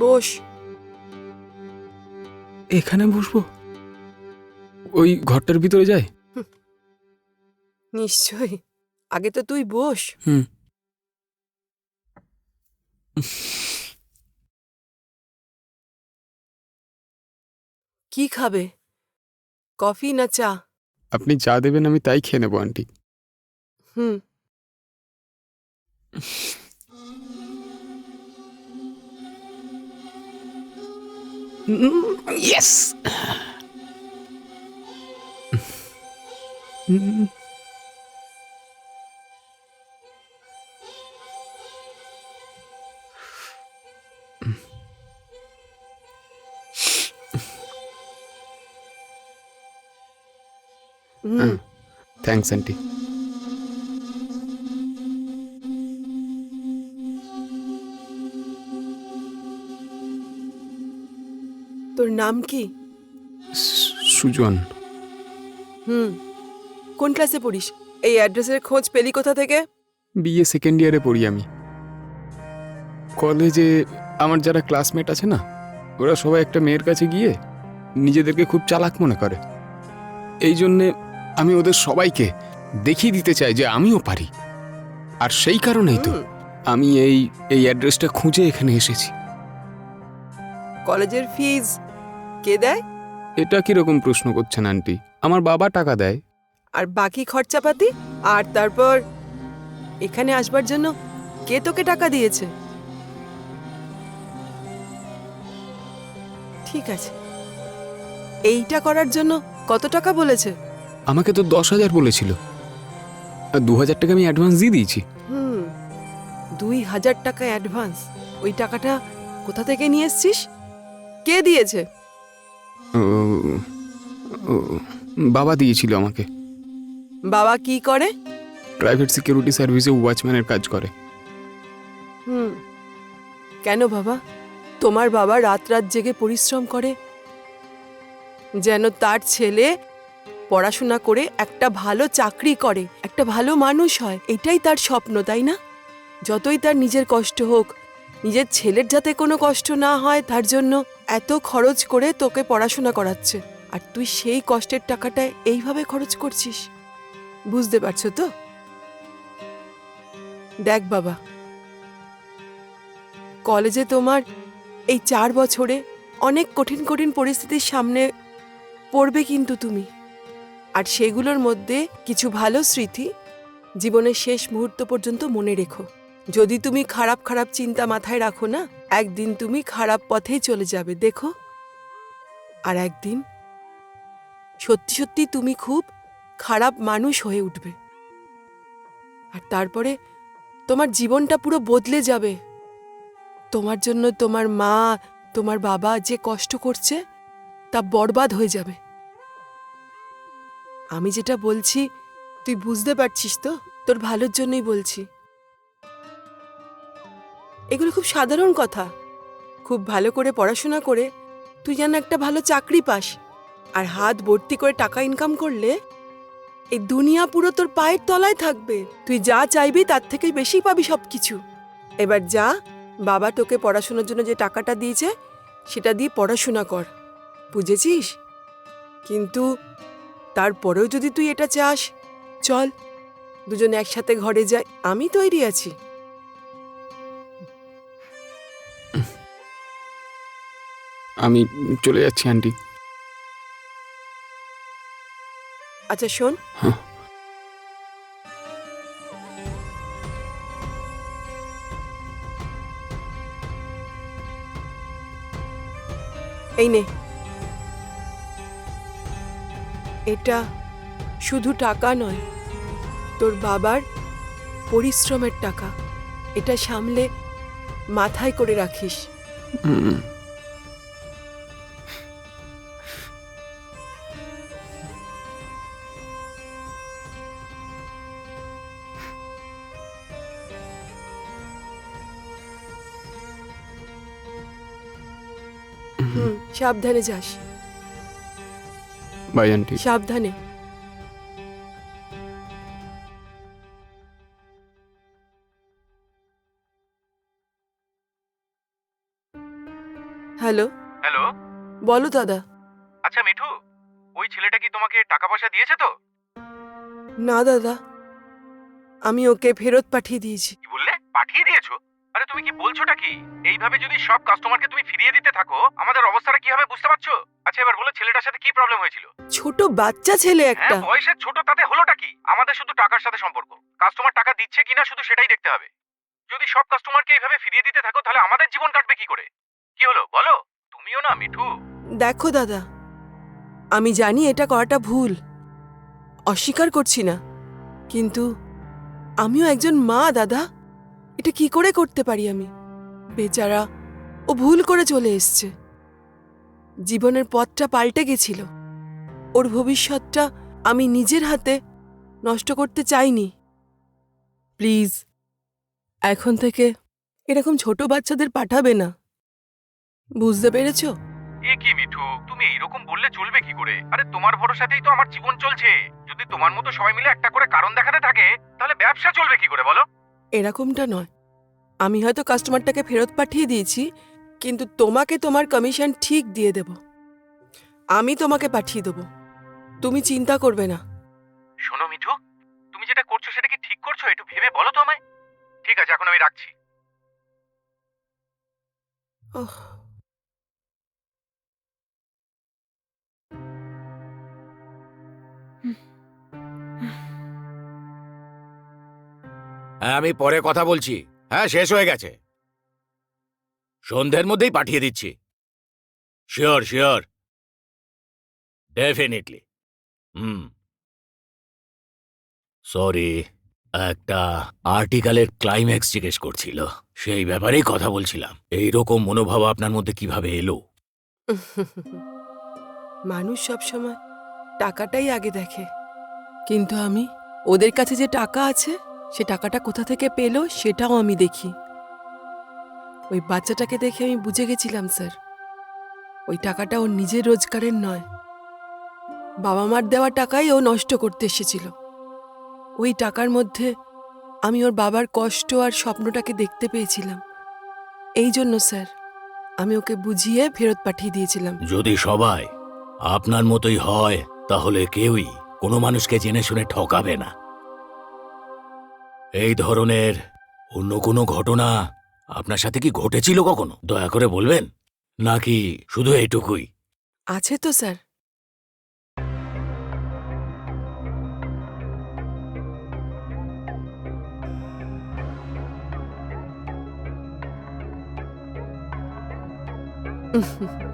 বস। এখানে বসবো? ওই ঘরটার ভিতরে যাই? নিশ্চয়ই। আগে তো তুই বস। হুম। কি খাবে? কফি না চা? আপনি চা দেবেন আমি তাই খেয়ে নেব আন্টি। হুম। Mm, yes. Thanks, Auntie. তোর নাম কি? সুজন হুম। কোন ক্লাসে পড়িস? এই অ্যাড্রেসের খোঁজ পেলি কোথা থেকে? বিএ সেকেন্ড ইয়ারে পড়ি আমি। কলেজে আমার যারা ক্লাসমেট আছে না ওরা সবাই একটা মেয়ের কাছে গিয়ে নিজেদেরকে খুব চালাক মনে করে। এই জন্যে আমি ওদের সবাইকে দেখিয়ে দিতে চাই যে আমিও পারি। আর সেই কারণেই তো আমি এই এই অ্যাড্রেসটা খুঁজে এখানে এসেছি। কলেজের ফিজ কে দেয়? এটা কীরকম প্রশ্ন করছেন আন্টি? আমার বাবা টাকা দেয়। আর বাকি খরচাপাতি? আর তারপর এখানে আসবার জন্য কে তোকে টাকা দিয়েছে? ঠিক আছে। এইটা করার জন্য কত টাকা বলেছে? আমাকে তো দশ হাজার বলেছিল। আর দু হাজার টাকা আমি অ্যাডভান্স দিয়ে দিয়েছি। হুম দুই হাজার টাকা অ্যাডভান্স ওই টাকাটা কোথা থেকে নিয়ে এসছিস? কে দিয়েছে? ও, ও, বাবা দিয়েছিল আমাকে। বাবা কি করে? প্রাইভেট সিকিউরিটি সার্ভিসে ওয়াচম্যানের কাজ করে। হুম। কেন বাবা? তোমার বাবা রাত রাত জেগে পরিশ্রম করে। যেন তার ছেলে পড়াশোনা করে একটা ভালো চাকরি করে একটা ভালো মানুষ হয়। এটাই তার স্বপ্ন তাই না? যতই তার নিজের কষ্ট হোক নিজের ছেলের যাতে কোনো কষ্ট না হয় তার জন্য এত খরচ করে তোকে পড়াশোনা করাচ্ছে, আর তুই সেই কষ্টের টাকাটা এইভাবে খরচ করছিস? বুঝতে পারছ তো? দেখ বাবা, কলেজে তোমার এই চার বছরে অনেক কঠিন কঠিন পরিস্থিতির সামনে পড়বে কিন্তু তুমি। আর সেগুলোর মধ্যে কিছু ভালো স্মৃতি জীবনের শেষ মুহূর্ত পর্যন্ত মনে রেখো। যদি তুমি খারাপ খারাপ চিন্তা মাথায় রাখো না একদিন তুমি খারাপ পথেই চলে যাবে, দেখো। আর একদিন সত্যি সত্যি তুমি খুব খারাপ মানুষ হয়ে উঠবে। আর তারপরে তোমার জীবনটা পুরো বদলে যাবে। তোমার জন্য তোমার মা, তোমার বাবা যে কষ্ট করছে, তা বরবাদ হয়ে যাবে। আমি যেটা বলছি, তুই বুঝতে পারছিস তো? তোর ভালোর জন্যই বলছি। এগুলো খুব সাধারণ কথা। খুব ভালো করে পড়াশোনা করে তুই যেন একটা ভালো চাকরি পাস আর হাত ভর্তি করে টাকা ইনকাম করলে এই দুনিয়া পুরো তোর পায়ের তলায় থাকবে। তুই যা চাইবি তার থেকে বেশি পাবি সব কিছু এবার যা, বাবা তোকে পড়াশোনার জন্য যে টাকাটা দিয়েছে সেটা দিয়ে পড়াশোনা কর। বুঝেছিস? কিন্তু তারপরেও যদি তুই এটা চাস, চল, দুজনে একসাথে ঘরে যাই। আমি তৈরি আছি। আমি চলে যাচ্ছি আন্টি। আচ্ছা শোন। হ্যাঁ। এই নে। এটা শুধু টাকা নয় তোর বাবার পরিশ্রমের টাকা। এটা সামলে মাথায় করে রাখিস। হুম। সাবধানে যাস। Bye aunty. সাবধানে। হ্যালো। হ্যালো। বলো দাদা। আচ্ছা মিঠু ওই ছেলেটা কি তোমাকে টাকা পয়সা দিয়েছে তো? না দাদা। আমি ওকে ফেরত পাঠিয়ে দিয়েছি। কি বললে? পাঠিয়ে দিয়েছ? আরে তুমি কি বলছোটা কি? এইভাবে যদি সব কাস্টমারকে তুমি ফিরিয়ে দিতে থাকো আমাদের অবস্থাটা কি হবে বুঝতে পারছ? আচ্ছা এবার বলো ছেলেটার সাথে কি প্রবলেম হয়েছিল? ছোট বাচ্চা ছেলে একটা। হ্যাঁ বয়সের ছোট তাতে হলোটা কি? আমাদের শুধু টাকার সাথে সম্পর্ক। কাস্টমার টাকা দিচ্ছে কিনা শুধু সেটাই দেখতে হবে। যদি সব কাস্টমারকে এইভাবে ফিরিয়ে দিতে থাকো তাহলে আমাদের জীবন কাটবে কি করে? কি হলো? বলো? তুমিও না মিঠু। দেখো দাদা আমি জানি এটা করাটা ভুল। অস্বীকার করছি না। কিন্তু আমিও একজন মা দাদা। এটা কি করে করতে পারি আমি? বেচারা, ও ভুল করে চলে এসছে। জীবনের পথটা পাল্টে গেছিল। ওর ভবিষ্যৎটা আমি নিজের হাতে নষ্ট করতে চাইনি। প্লিজ, এখন থেকে এরকম ছোট বাচ্চাদের পাঠাবে না। বুঝতে পেরেছ? এ কি মিঠু, তুমি এরকম বললে চলবে কি করে? আরে তোমার ভরসাতেই তো আমার জীবন চলছে। যদি তোমার মতো সবাই মিলে একটা করে কারণ দেখাতে থাকে, তাহলে ব্যবসা চলবে কি করে বলো? এরকমটা নয়। আমি হয়তো কাস্টমারটাকে ফেরত পাঠিয়ে দিয়েছি কিন্তু তোমাকে তোমার কমিশন ঠিক দিয়ে দেব। আমি তোমাকে পাঠিয়ে দেবো। তুমি চিন্তা করবে না। শোনো মিঠু তুমি যেটা করছ সেটা কি ঠিক করছ একটু ভেবে বলো তো আমায়। ঠিক আছে এখন আমি রাখছি। ওহ। হ্যাঁ আমি পরে কথা বলছি। হ্যাঁ শেষ হয়ে গেছে। সন্ধ্যের মধ্যেই পাঠিয়ে দিচ্ছি। শিওর শিওর ডেফিনেটলি হুম। সরি একটা আর্টিকেলের ক্লাইম্যাক্স জিজ্ঞেস করছিল। সেই ব্যাপারেই কথা বলছিলাম। এই রকম মনোভাব আপনার মধ্যে কীভাবে এলো? মানুষ সবসময় টাকাটাই আগে দেখে। কিন্তু আমি, ওদের কাছে যে টাকা আছে সে টাকাটা কোথা থেকে পেল সেটাও আমি দেখি। ওই বাচ্চাটাকে দেখে আমি বুঝে গেছিলাম, স্যার। ওই টাকাটা ওর নিজের রোজগারের নয়। বাবা মার দেওয়া টাকাই ও নষ্ট করতে এসেছিল। ওই টাকার মধ্যে আমি ওর বাবার কষ্ট আর স্বপ্নটাকে দেখতে পেয়েছিলাম। এই জন্য, স্যার, আমি ওকে বুঝিয়ে ফেরত পাঠিয়ে দিয়েছিলাম। যদি সবাই আপনার মতোই হয়, তাহলে কেউই কোনো মানুষকে জেনে শুনে ঠকাবে না। এই ধরনের অন্য কোনো ঘটনা আপনার সাথে কি ঘটেছিল কখনো? দয়া করে বলবেন? নাকি শুধু এইটুকুই? আছে তো স্যার। উহ,